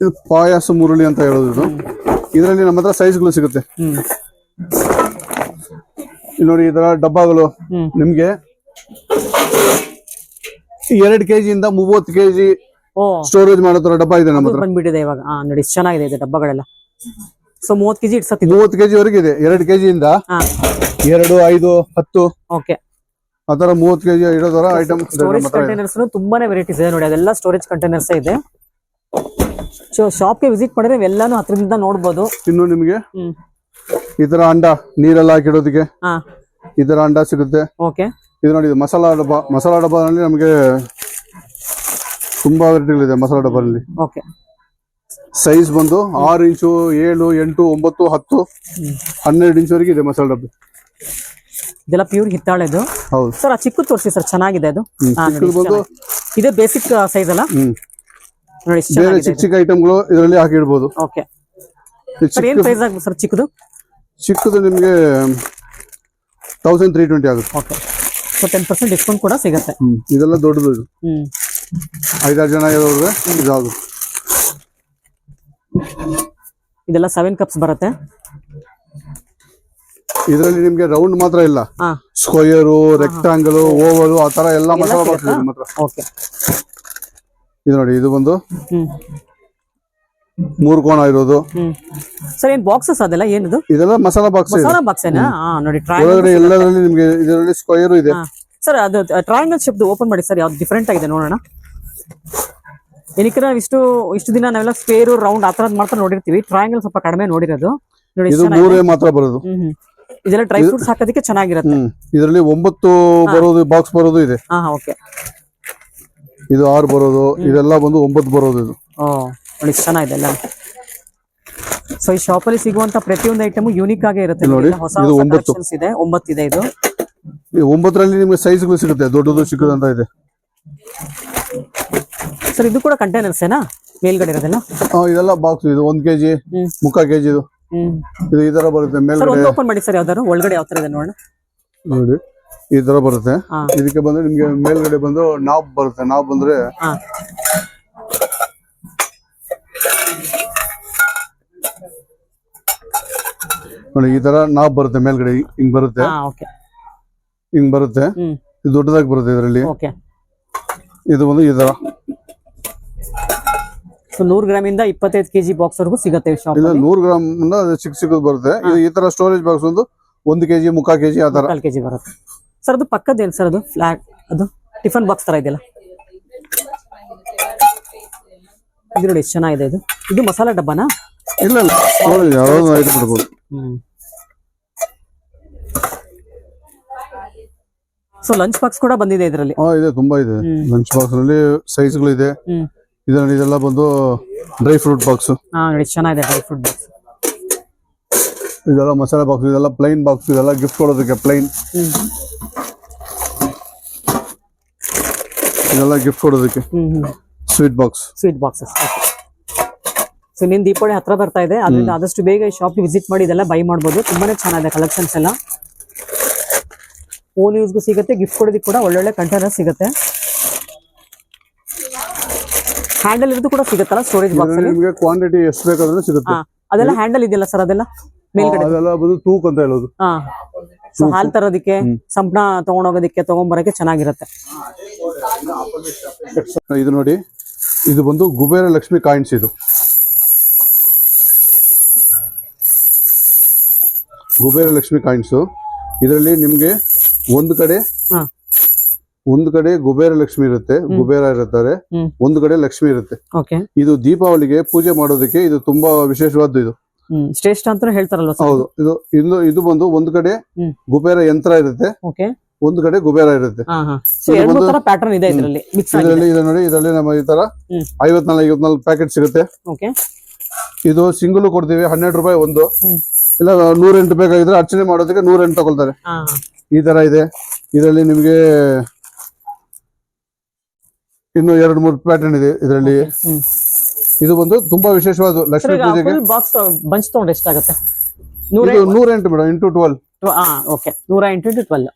ಇದು ಪಾಯಾಸ ಮುರುಳಿ ಅಂತ ಹೇಳೋದು ಇದು. ಇದರಲ್ಲಿ ನಮ್ಮ ಹತ್ರ ಸೈಜ್ಗಳು ಸಿಗುತ್ತೆ. ಹ್ಮ್. ಇಲ್ಲಿ ನೋಡಿ ಇದರ ಡಬ್ಬಗಳು. ಹ್ಮ್. ನಿಮ್ಗೆ ಎರಡು ಕೆಜಿ ಇಂದ ಮೂವತ್ತು ಕೆಜಿ ಸ್ಟೋರೇಜ್ ಮಾಡೋ ತರ ಡಬ್ಬ ಇದೆ ನಮ್ಮ ಹತ್ರ. ಬಂದ್ಬಿಟ್ಟಿದೆ ಇವಾಗ. ಹಾ ನೋಡಿ ಚೆನ್ನಾಗಿದೆ ಇದೆ ಡಬ್ಬಗಳೆಲ್ಲ. ಸೊ ಮೂವತ್ ಕೆಜಿ ಇಡ್ಸತ್ತಿದ್ದು ಮೂವತ್ ಕೆಜಿ ವರೆಗೆ ಇದೆ ಎರಡು ಕೆಜಿ ಇಂದ ಹಾ. ಎರಡು ಐದು ಹತ್ತು. ಓಕೆ. ಆ ತರ ಮೂವತ್ತು ಕೆಜಿ ಇಡೋ ತರ ಐಟಮ್ ಸ್ಟೋರೇಜ್ ಕಂಟೈನರ್ಸ್ ತುಂಬಾನೇ ವೆರೈಟೀಸ್ ಇದೆ ನೋಡಿ ಅದೆಲ್ಲ ಸ್ಟೋರೇಜ್ ಕಂಟೈನರ್ಸ್ ಇದೆ. ಸೊ ಶಾಪ್ಗೆ ವಿಸಿಟ್ ಮಾಡಿದ್ರೆ ಎಲ್ಲಾನು ಹತ್ರದಿಂದ ನೋಡ್ಬೋದು. ಇನ್ನು ನಿಮಗೆ ಹ್ಮ್. ಈ ತರ ಅಂಡ ನೀರೆಲ್ಲ ಹಾಕಿಡೋದಕ್ಕೆ ಹಾ. ಈ ತರ ಅಂಡ ಸಿಗುತ್ತೆ. ಓಕೆ. ಇದು ನೋಡಿ ಇದು ಮಸಾಲಾ ಡಬ್ಬ ಮಸಾಲಾ ಡಬ್ಬದಲ್ಲಿ ನಮಗೆ ತುಂಬಾ ವೆರೈಟಿಗಳಿದೆ ಮಸಾಲಾ ಡಬ್ಬನಲ್ಲಿ ಓಕೆ. ಸೈಜ್ ಬಂದು ಆರು ಇಂಚು ಏಳು ಎಂಟು ಒಂಬತ್ತು ಹತ್ತು ಹನ್ನೆರಡು ಇಂಚುವರೆಗೆ ಇದೆ ಮಸಾಲೆ ಡಬ್ಬಿ. ಇದೆಲ್ಲ ಪ್ಯೂರ್ ಹಿತ್ತಾಳೆದು ಹೌದು. ಸರ್ ಆ ಚಿಕ್ಕ ತೋರಿಸಿ ಸರ್ ಚೆನ್ನಾಗಿದೆ ಅದು. ಹ್ಮ್, ಹಾ, ನೋಡಿ, ಚಿಕ್ಕದು ಬಂದು ಚೆನ್ನಾಗಿದೆ. ಇದೇ ಬೇಸಿಕ್ ಸೈಜ್ ಅಲ್ಲ? ಹ್ಮ್. ನೋಡಿ ಎಷ್ಟು ಬೇರೆ ಚೆನ್ನಾಗಿದೆ ಚಿಕ್ಕ ಚಿಕ್ಕ ಐಟಮ್ಗಳು ಇದರಲ್ಲಿ ಹಾಕಿಡ್ಬೋದು. ಓಕೆ. ಇದು ಸರ್ ಏನ್ ಚಿಕ್ಕ ಪ್ರೈಸ್ ಆಗ್ಬೋದು ಸರ್ ಚಿಕ್ಕದು? ಚಿಕ್ಕದು ನಿಮಗೆ ತೌಸಂಡ್ ತ್ರೀ ಟ್ವೆಂಟಿ ಆಗುತ್ತೆ. Okay. So ten percent discount ಕೂಡ ಸಿಗುತ್ತೆ. ಇದೆಲ್ಲ ದೊಡ್ಡದು ಇದು. ಹ್ಮ್. ಐದಾರು ಜನ ಇರೋದ್ರೆ ಇದಾದ್ರು ಇದೆಲ್ಲ ಸೆವೆನ್ ಕಪ್ಸ್ ಬರುತ್ತೆ? ಇದರಲ್ಲಿ ನಿಮ್ಗೆ ರೌಂಡ್ ಮಾತ್ರ ಇಲ್ಲ. ಹಾ. ಸ್ಕ್ವಯರು ರೆಕ್ಟಾಂಗಲ್ ಓವಲ್ ಆ ತರ ಎಲ್ಲ ಮಸಾಲ ನಿಮ್ಮ ಹತ್ರ ಓಕೆ ಇದು ನೋಡಿ ಇದು ಬಂದು ಹ್ಮ್. ಮೂರು ಕೋಣ ಇರೋದು. ಹ್ಮ್. ಸರ್ ಏನ್ ಬಾಕ್ಸಸ್ ಅದೆಲ್ಲ? ಏನದು? ಇದೆಲ್ಲ ಮಸಾಲ ಬಾಕ್ಸ್ ಇದೆ. ಮಸಾಲಾ ಬಾಕ್ಸ್ ಏನಾ? ಹಾ ನೋಡಿ ಟ್ರೈ ಒಳಗಡೆ ಎಲ್ಲದರಲ್ಲಿ ನಿಮ್ಗೆ ಇದರಲ್ಲಿ ಸ್ಕ್ವಯರ್ ಇದೆ. ಸರ್ ಅದು ಟ್ರಯಾಂಗಲ್ ಶೇಪ್ ಓಪನ್ ಮಾಡಿ ಸರ್ ಯಾವ್ದು ಡಿಫ್ರೆಂಟ್ ಆಗಿದೆ ನೋಡೋಣ. ಏನಕ್ಕೆ ನಾವು ಇಷ್ಟು ಇಷ್ಟು ದಿನ ನಾವೆಲ್ಲ ಸ್ಪೇರು ರೌಂಡ್ ಆ ಥರದ್ದು ಮಾತ್ರ ನೋಡಿರ್ತೀವಿ. ಟ್ರಯಾಂಗಲ್ ಸ್ವಲ್ಪ ಕಡಿಮೆ ನೋಡಿರೋದು. ನೋಡಿ ಇದು. ಮೂರೇ ಮಾತ್ರ ಬರೋದು. ಇದೆಲ್ಲ ಡ್ರೈ ಫ್ರೂಟ್ಸ್ ಹಾಕೋದಕ್ಕೆ ಚೆನ್ನಾಗಿರುತ್ತೆ. ಇದರಲ್ಲಿ ಒಂಬತ್ತು ಬರೋದು ಬಾಕ್ಸ್ ಬರೋದು ಇದೆ. ಹಾ ಓಕೆ ಇದು ಆರು ಬರೋದು ಇದೆಲ್ಲ ಬಂದು ಒಂಬತ್ತು ಬರೋದು ಇದು. ಓ ನೋಡಿ ಚೆನ್ನಾಗಿದೆ ಎಲ್ಲ. ಸೊ ಈ ಶಾಪಲ್ಲಿ ಸಿಗುವಂತ ಪ್ರತಿಯೊಂದು ಐಟಮ್ ಯೂನಿಕ್ ಆಗೇ ಇರುತ್ತೆ. ನೋಡಿ, ಹೊಸ ಇದು ಒಂಬತ್ತು. ಇದೆ. ಒಂಬತ್ತಿದೆ ಇದು. ಈ ಒಂಬತ್ತರಲ್ಲಿ ನಿಮ್ಗೆ ಸೈಜ್ಗಳು ಸಿಗುತ್ತೆ ದೊಡ್ಡದು ಚಿಕ್ಕದು ಅಂತ ಇದೆ. ಸರ್ ಇದು ಕೂಡ ಕಂಟೈನರ್ಸ್ ಏನಾ? ಮೇಲ್ಗಡೆ ಇರೋದೆಲ್ಲ? ಆ, ಇದೆಲ್ಲ ಬಾಕ್ಸ್ ಇದು ಒಂದ್ ಕೆಜಿ ಮುಕ್ಕ ಮುಕ್ಕಾ ಕೆಜಿ ಇದು. ಇದು ಈ ತರ ಬರುತ್ತೆ ಸರ್ ಮೇಲ್ಗಡೆ. ಒಂದು ಓಪನ್ ಮಾಡಿ ಸರ್ ಯಾವ್ದಾದ್ರು? ಒಳಗಡೆ ಯಾವ ತರ ಇದೆ ನೋಡೋಣ. ನೋಡಿ ಈ ತರ ಬರುತ್ತೆ. ಹಾ. ಇದಕ್ಕೆ ಬಂದ್ರೆ ನಿಮ್ಗೆ ಮೇಲ್ಗಡೆ ಬಂದು ನಾಬ್ ಬರುತ್ತೆ. ನಾಬ್ ಬಂದ್ರೆ ಹಾ. ನೋಡಿ ಈ ತರ ನಾಬ್ ಬರುತ್ತೆ ಮೇಲ್ಗಡೆ ಹಿಂಗ್ ಬರುತ್ತೆ. ಹಾ ಓಕೆ ಹಿಂಗ್ ಬರುತ್ತೆ? ಇದು ದೊಡ್ಡದಾಗಿ ಬರುತ್ತೆ ಇದರಲ್ಲಿ. ಓಕೆ. ಇದು ಒಂದು ತರ. ಸೊ ನೂರು ಗ್ರಾಮ್ ಇಂದ ಇಪ್ಪತ್ತೈದು ಕೆಜಿ ಬಾಕ್ಸ್ ವರೆಗೂ ಸಿಗುತ್ತೆ ಶಾಪ್ ಇದು ನೂರು ಗ್ರಾಮ್ ಚಿಕ್ಕ ಚಿಕ್ಕದು ಬರುತ್ತೆ. ಇದು ಈ ತರ ಸ್ಟೋರೇಜ್ ಬಾಕ್ಸ್ ಒಂದು ಒಂದು ಕೆಜಿ ಮುಖಾ ಕೆಜಿ ಆ ತರ. ಕೆಜಿ ಬರುತ್ತೆ. ಸರ್ ಅದು ಪಕ್ಕದ ಏನು ಸರ್ ಅದು? ಫ್ಲಾಟ್ ಅದು ಟಿಫನ್ ಬಾಕ್ಸ್ ತರ ಇದೆಯಲ್ಲ? ಇದು ನೋಡಿ ಎಷ್ಟು ಚೆನ್ನಾಗಿದೆ ಇದು. ಇದು ಮಸಾಲಾ ಡಬ್ಬನಾ? ಇಲ್ಲ ಇಲ್ಲ. ಸ್ಟೋರೇಜ್ ಬಿಡ್ಬೋದು ಹ್ಮ್. ಸೊ ಲಂಚ್ ಬಾಕ್ಸ್ ಕೂಡ ಬಂದಿದೆ ಇದರಲ್ಲಿ. ಹಾ ಇದೆ ತುಂಬಾ ಇದೆ. ಲಂಚ್ ಬಾಕ್ಸ್ ಅಲ್ಲಿ ಸೈಜ್ಗಳು ಇದೆ ಇದರಲ್ಲಿ ಇದೆಲ್ಲ ಬಂದು ಡ್ರೈ ಫ್ರೂಟ್ ಬಾಕ್ಸ್ ಹಾ ನೋಡಿ ಚೆನ್ನಾಗಿದೆ ಡ್ರೈ ಫ್ರೂಟ್ ಬಾಕ್ಸ್ ಇದೆಲ್ಲ ಮಸಾಲೆ ಬಾಕ್ಸ್ ಇದೆಲ್ಲ ಪ್ಲೈನ್ ಬಾಕ್ಸ್ ಇದೆಲ್ಲ ಗಿಫ್ಟ್ ಕೊಡೋದಕ್ಕೆ ಪ್ಲೈನ್ ಇದೆಲ್ಲ ಗಿಫ್ಟ್ ಕೊಡೋದಕ್ಕೆ sweet box sweet boxes so ನಿನ್ ದೀಪಾವಳಿ ಹತ್ರ ಬರ್ತಾ ಇದೆ. ಅದರಿಂದ ಆದಷ್ಟು ಬೇಗ ಈ ಶಾಪ್ ವಿಸಿಟ್ ಮಾಡಿ ಇದೆಲ್ಲ ಬೈ ಮಾಡ್ಬೋದು. ತುಂಬಾನೇ ಚೆನ್ನಾಗಿದೆ ಕಲೆಕ್ಷನ್ಸ್ ಎಲ್ಲ. ಓನ್ ಯೂಸ್ಗೂ ಸಿಗುತ್ತೆ ಗಿಫ್ಟ್ ಕೊಡೋದಕ್ಕೆ ಕೂಡ ಒಳ್ಳೊಳ್ಳೆ ಕಂಟೈನರ್ ಸಿಗುತ್ತೆ. ಹ್ಯಾಂಡಲ್ ಇರೋದು ಕೂಡ ಸಿಗುತ್ತಲ್ಲ ಸ್ಟೋರೇಜ್ ಬಾಕ್ಸ್ ನಿಮಗೆ ಕ್ವಾಂಟಿಟಿ ಎಷ್ಟು ಬೇಕಾದ್ರೂ ಸಿಗುತ್ತೆ. ಅದೆಲ್ಲ ಹ್ಯಾಂಡಲ್ ಇದೆಯಲ್ಲ ಸರ್ ಅದೆಲ್ಲ? ಮೇಲ್ಗಡೆ? ಅದೆಲ್ಲ ಬಂದು ತೂಕ ಅಂತ ಹೇಳೋದು. ಹಾ ಸೊ ಹಾಲ್ ತರೋದಕ್ಕೆ ಸಂಪಣ ತಗೊಂಡೋಗೋದಕ್ಕೆ ತಗೊಂಬರಕ್ಕೆ ಚೆನ್ನಾಗಿರುತ್ತೆ. ಇದು ನೋಡಿ ಇದು ಬಂದು ಗುಬೇರ ಲಕ್ಷ್ಮಿ ಕಾಯಿನ್ಸ್ ಇದು. ಗುಬೇರ ಲಕ್ಷ್ಮಿ ಕಾಯಿನ್ಸ್. ಇದರಲ್ಲಿ ನಿಮ್ಗೆ ಒಂದು ಕಡೆ ಒಂದು ಕಡೆ ಗುಬೇರ ಲಕ್ಷ್ಮಿ ಇರುತ್ತೆ ಗುಬೇರ ಇರುತ್ತಾರೆ. ಒಂದು ಕಡೆ ಲಕ್ಷ್ಮಿ ಇರುತ್ತೆ. ಇದು ದೀಪಾವಳಿಗೆ ಪೂಜೆ ಮಾಡೋದಕ್ಕೆ ಇದು ತುಂಬಾ ವಿಶೇಷವಾದ್ದು ಇದು. ಶ್ರೇಷ್ಠ ಅಂತ ಹೇಳ್ತಾರಲ್ಲ ಹೌದು. ಇದು ಇನ್ನು ಇದು ಬಂದು ಒಂದು ಕಡೆ ಗುಬೇರ ಕುಬೇರ ಯಂತ್ರ ಇರುತ್ತೆ. ಒಂದು ಕಡೆ ಗುಬೇರ ಇರುತ್ತೆ. ಇದರಲ್ಲಿ. ಇದು ನೋಡಿ ಇದರಲ್ಲಿ ನಮ್ಮ ಈ ತರ ಐವತ್ನಾಲ್ ಐವತ್ನಾಲ್ಕು ಐವತ್ನಾಲ್ಕು ಪ್ಯಾಕೆಟ್ ಸಿಗುತ್ತೆ. ಇದು ಸಿಂಗಲ್ ಕೊಡ್ತೀವಿ ಹನ್ನೆರಡು ರೂಪಾಯಿ ಒಂದು. ಇಲ್ಲ ನೂರೆಂಟು ಬೇಕಾಗಿದ್ರೆ ಅರ್ಚನೆ ಮಾಡೋದಕ್ಕೆ ನೂರೆಂಟು ತಗೊಳ್ತಾರೆ. ಈ ತರ ಇದೆ. ಇದರಲ್ಲಿ ನಿಮಗೆ ಇನ್ನು ಎರಡು ಮೂರು ಪ್ಯಾಟರ್ನ್ ಇದೆ ಇದರಲ್ಲಿ. ಇದು ಬಂದು ತುಂಬಾ ವಿಶೇಷವಾದ ಲಕ್ಷ್ಮಿ ಪೂಜೆಗೆ ಬಾಕ್ಸ್ ಬಂಚ್ ತಗೊಂಡ್ರೆ ಎಷ್ಟಾಗುತ್ತೆ? ನೂರ ನೂರೆಂಟು ಮೇಡಮ್ ಇಂಟು ಟ್ವೆಲ್ ಓಕೆ ನೂರ ಎಂಟು ಇಂಟು ಟ್ವೆಲ್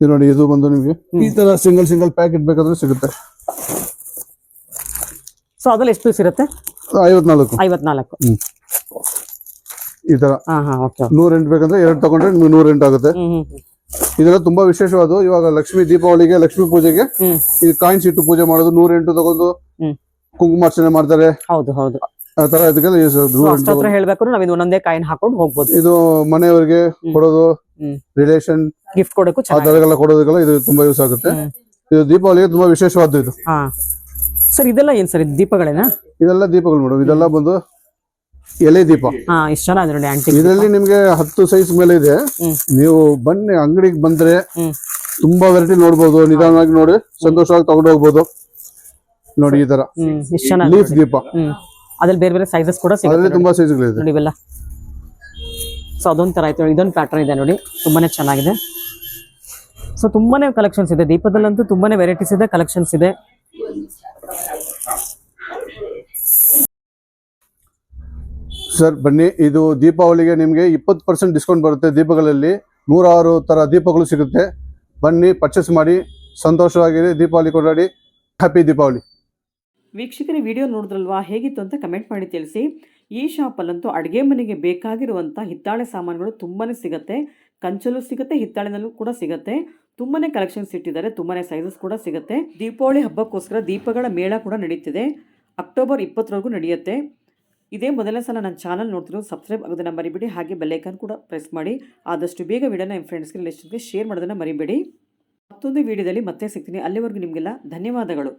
ಇದು ನೋಡಿ ಇದು ಬಂದು ನಿಮಗೆ ಈ ತರ ಸಿಂಗಲ್ ಸಿಂಗಲ್ ಪ್ಯಾಕೆಟ್ ಬೇಕಾದ್ರೆ ಸಿಗುತ್ತೆ. ಸೊ ಅದ್ರಲ್ಲಿ ಎಷ್ಟು ಪೀಸ್ ಇರುತ್ತೆ? ಐವತ್ನಾಲ್ಕು. ಐವತ್ನಾಲ್ಕು. ಹ್ಮ್. ಈ ತರ ನೂರ್ ಬೇಕಂದ್ರೆ ಎರಡು ತಗೊಂಡ್ರೆ ನಿಮ್ಗೆ ಎಂಟು ಆಗುತ್ತೆ. ಇದೆಲ್ಲ ತುಂಬಾ ವಿಶೇಷವಾದ ಇವಾಗ ಲಕ್ಷ್ಮಿ ದೀಪಾವಳಿಗೆ ಲಕ್ಷ್ಮೀ ಪೂಜೆಗೆ ಈ ಕಾಯಿನ್ಸ್ ಇಟ್ಟು ಪೂಜೆ ಮಾಡೋದು ನೂರೆಂಟು ತಗೊಂಡು ಹ್ಮ್. ಕುಂಕುಮಾರ್ಚನೆ ಮಾಡ್ತಾರೆ. ಹೌದು ಹೌದು. ಆ ತರ ಯೂಸ್ ಹೇಳ್ಬೇಕು ನಾವ್ ಒಂದೊಂದೇ ಕಾಯಿನ್ ಹಾಕೊಂಡು ಹೋಗ್ಬೋದು. ಇದು ಮನೆಯವರಿಗೆ ಕೊಡೋದು ರಿಲೇಷನ್ ಗಿಫ್ಟ್ ಕೊಡಕ್ಕೂ ಆ ತರಗೆಲ್ಲ ಕೊಡೋದಕ್ಕೆಲ್ಲ ಇದು ತುಂಬಾ ಯೂಸ್ ಆಗುತ್ತೆ. ಇದು ದೀಪಾವಳಿಗೆ ತುಂಬಾ ವಿಶೇಷವಾದ್ದು ಇದು. ಸರ್ ಇದೆಲ್ಲ ಏನ್ ಸರ್ ದೀಪಗಳೇನಾ? ಇದೆಲ್ಲ ದೀಪಗಳು ಮೇಡಮ್. ಇದೆಲ್ಲ ಬಂದು ಎಲೆ ದೀಪ. ಹಾ ಇಷ್ಟ ಚೆನ್ನಾಗಿದೆ ನೋಡಿ ಆಂಟಿ ಇದರಲ್ಲಿ ನಿಮ್ಗೆ ಹತ್ತು ಸೈಜ್ ಮೇಲೆ ಇದೆ. ನೀವು ಬನ್ನಿ ಅಂಗಡಿಗೆ ಬಂದ್ರೆ ತುಂಬಾ ವೆರೈಟಿ ನೋಡ್ಬೋದು. ನಿಧಾನವಾಗಿ ನೋಡಿ ಸಂತೋಷವಾಗಿ ತಗೊಂಡು ಹೋಗ್ಬೋದು. ನೋಡಿ ಈ ತರ. ಇಷ್ಟ ಲೀಫ್ ದೀಪ. ಅದ್ರಲ್ಲಿ ಬೇರೆ ಬೇರೆ ಸೈಜಸ್ ಕೂಡ ಸಿಗುತ್ತೆ ತುಂಬಾ ಸೈಜ್ಗಳಿದೆ ನೋಡಿ ಇವೆಲ್ಲ. ಸೊ ಅದೊಂದು ತರ ಆಯ್ತು. ಇದೊಂದು ಪ್ಯಾಟರ್ನ್ ಇದೆ ನೋಡಿ. ತುಂಬಾನೇ ಚೆನ್ನಾಗಿದೆ. ಸೊ ತುಂಬಾನೇ ಕಲೆಕ್ಷನ್ಸ್ ಇದೆ. ದೀಪದಲ್ಲಂತೂ ತುಂಬಾನೇ ವೆರೈಟೀಸ್ ಇದೆ ಕಲೆಕ್ಷನ್ಸ್ ಇದೆ. ಸರ್, ಬನ್ನಿ. ಇದು ದೀಪಾವಳಿಗೆ ನಿಮಗೆ ಇಪ್ಪತ್ತು ಪರ್ಸೆಂಟ್ ಡಿಸ್ಕೌಂಟ್ ಬರುತ್ತೆ ದೀಪಗಳಲ್ಲಿ. ನೂರಾರು ಥರ ದೀಪಗಳು ಸಿಗುತ್ತೆ. ಬನ್ನಿ ಪರ್ಚೇಸ್ ಮಾಡಿ. ಸಂತೋಷವಾಗಿರಿ. ದೀಪಾವಳಿ ಕೊಂಡಾಡಿ. ಹ್ಯಾಪಿ ದೀಪಾವಳಿ. ವೀಕ್ಷಕರ ವಿಡಿಯೋ ನೋಡಿದ್ರಲ್ವಾ? ಹೇಗಿತ್ತು ಅಂತ ಕಮೆಂಟ್ ಮಾಡಿ ತಿಳಿಸಿ. ಈ ಶಾಪಲ್ಲಂತೂ ಅಡುಗೆ ಮನೆಗೆ ಬೇಕಾಗಿರುವಂಥ ಹಿತ್ತಾಳೆ ಸಾಮಾನುಗಳು ತುಂಬಾ ಸಿಗುತ್ತೆ. ಕಂಚಲು ಸಿಗುತ್ತೆ, ಹಿತ್ತಾಳೆನಲ್ಲೂ ಕೂಡ ಸಿಗುತ್ತೆ. ತುಂಬಾನೇ ಕಲೆಕ್ಷನ್ಸ್ ಇಟ್ಟಿದ್ದಾರೆ, ತುಂಬಾನೇ ಸೈಜಸ್ ಕೂಡ ಸಿಗುತ್ತೆ. ದೀಪಾವಳಿ ಹಬ್ಬಕ್ಕೋಸ್ಕರ ದೀಪಗಳ ಮೇಳ ಕೂಡ ನಡೀತಿದೆ. ಅಕ್ಟೋಬರ್ ಇಪ್ಪತ್ತರವರೆಗೂ ನಡೆಯುತ್ತೆ. ಇದೇ ಮೊದಲ ಸಲ ನನ್ನ ಚಾನಲ್ ನೋಡ್ತಿರೋ ಸಬ್ಸ್ಕ್ರೈಬ್ ಆಗೋದನ್ನು ಮರಿಬೇಡಿ. ಹಾಗೆ ಬೆಲ್ಲೈಕನ್ ಕೂಡ ಪ್ರೆಸ್ ಮಾಡಿ. ಆದಷ್ಟು ಬೇಗ ವಿಡಿಯೋನ ನಿಮ್ಮ ಫ್ರೆಂಡ್ಸ್ಗೆ ರಿಲೇಷನ್ಗೆ ಶೇರ್ ಮಾಡೋದನ್ನು ಮರಿಬೇಡಿ. ಮತ್ತೊಂದು ವಿಡಿಯೋದಲ್ಲಿ ಮತ್ತೆ ಸಿಗ್ತೀನಿ. ಅಲ್ಲಿವರೆಗೂ ನಿಮಗೆಲ್ಲ ಧನ್ಯವಾದಗಳು.